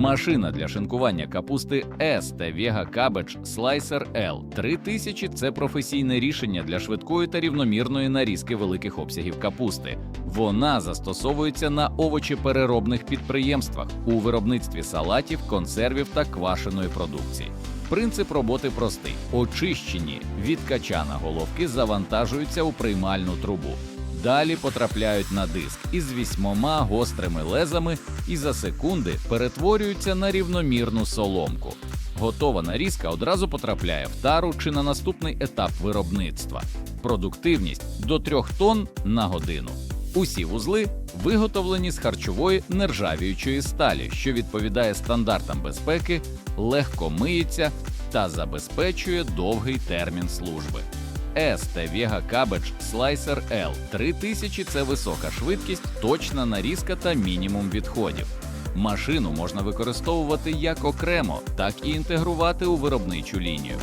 Машина для шинкування капусти S та Vega Cabbage Slicer L 3000 – це професійне рішення для швидкої та рівномірної нарізки великих обсягів капусти. Вона застосовується на овочепереробних підприємствах у виробництві салатів, консервів та квашеної продукції. Принцип роботи простий: очищені від качана головки завантажуються у приймальну трубу. Далі потрапляють на диск із вісьмома гострими лезами і за секунди перетворюються на рівномірну соломку. Готова нарізка одразу потрапляє в тару чи на наступний етап виробництва. Продуктивність до 3 тонн на годину. Усі вузли виготовлені з харчової нержавіючої сталі, що відповідає стандартам безпеки, легко миється та забезпечує довгий термін служби. S та Vega Cabbage Slicer L 3000 – це висока швидкість, точна нарізка та мінімум відходів. Машину можна використовувати як окремо, так і інтегрувати у виробничу лінію.